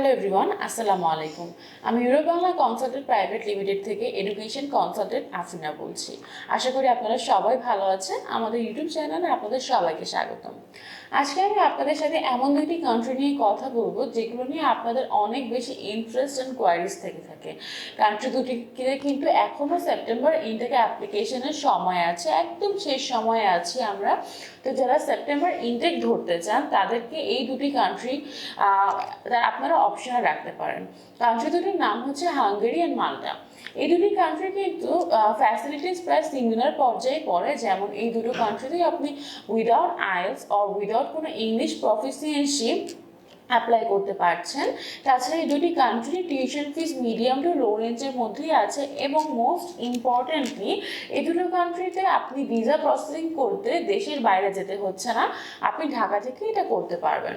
Hello everyone আসসালামু আলাইকুম আমি Euro Bangla consultant private limited থেকে এডুকেশন কনসালটেন্ট আফিনা বলছি। আশা করি আপনারা সবাই ভালো আছেন। আমাদের ইউটিউব চ্যানেলে আপনাদের সবাইকে স্বাগতম। আজকে আমি আপনাদের সাথে এমন দুইটি কান্ট্রি নিয়ে কথা বলব, যেগুলো নিয়ে আপনাদের অনেক বেশি ইন্টারেস্ট অ্যান্ড কোয়ারিজ থেকে থাকে। কান্ট্রি দুটিতে কিন্তু এখনও সেপ্টেম্বর ইনটেক অ্যাপ্লিকেশনের সময় আছে, একদম শেষ সময়ে আছি আমরা। তো যারা সেপ্টেম্বর ইনটেক ধরতে চান, তাদেরকে এই দুটি কান্ট্রি আপনারা অপশনে রাখতে পারেন। কান্ট্রি দুটির নাম হচ্ছে হাঙ্গেরি অ্যান্ড মাল্টা এই দুটি কান্ট্রি কিন্তু ফ্যাসিলিটিস প্রায় সিমিলার পর্যায়ে পড়ে। যেমন এই দুটো কান্ট্রিতেই আপনি উইদাউট আইএলস অর উইদাউট কোনো ইংলিশ প্রফিসিয়েন্সি অ্যাপ্লাই করতে পারছেন। তাছাড়া এই দুটি country tuition fees medium to low রেঞ্জের মধ্যেই আছে এবং মোস্ট ইম্পর্টেন্টলি এই দুটো কান্ট্রিতে আপনি ভিসা প্রসেসিং করতে দেশের বাইরে যেতে হচ্ছে না। আপনি ঢাকা থেকে এটা করতে পারবেন।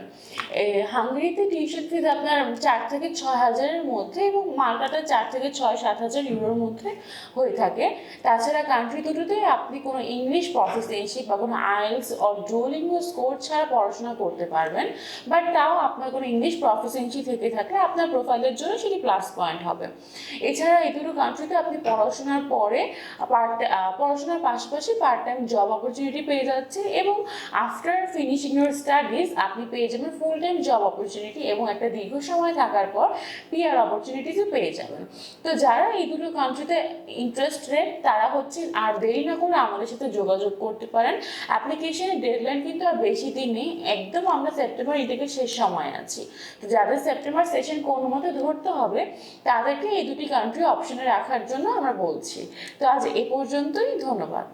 হাঙ্গেরিতে টিউশন ফিস আপনার চার থেকে ছয় হাজারের মধ্যে এবং মাল্টাতে চার থেকে ছয়, সাত হাজার ইউরোর মধ্যে হয়ে থাকে। তাছাড়া কান্ট্রি দুটোতে আপনি কোনো ইংলিশ প্রফিসিয়েন্সি বা কোনো আইএলস অর ডুয়োলিঙ্গো স্কোর ছাড়া পড়াশোনা করতে পারবেন। বাট তাও আপনার কোনো ইংলিশ প্রফিসিয়েন্সি থেকে থাকলে আপনার প্রোফাইলের জন্য সেটি প্লাস পয়েন্ট হবে। এছাড়া এই দুটো কান্ট্রিতে আপনি পড়াশোনার পরে পার্ট পড়াশোনার পাশাপাশি পার্ট টাইম জব অপরচুনিটি পেয়ে যাচ্ছে এবং আফটার ফিনিশিং ইউর স্টাডিজ আপনি পেয়ে যাবেন ফুল টাইম জব অপরচুনিটি এবং একটা দীর্ঘ সময় থাকার পর পিআর অপরচুনিটিসও পেয়ে যাবেন। তো যারা এই দুটো কান্ট্রিতে ইন্টারেস্টেড তারা হচ্ছে আর দেরি না করে আমাদের সাথে যোগাযোগ করতে পারেন। অ্যাপ্লিকেশনের ডেডলাইন কিন্তু আর বেশি দিন নেই। একদম আমরা সেপ্টেম্বর ইন্টেকের শেষ সময় আছি। যাদের সেপ্টেম্বর সেশন কোনো মতে ধরতে হবে, তাদেরকে এই দুটি কান্ট্রি অপশনে রাখার জন্য আমরা বলছি। তো আজ এ পর্যন্তই, ধন্যবাদ।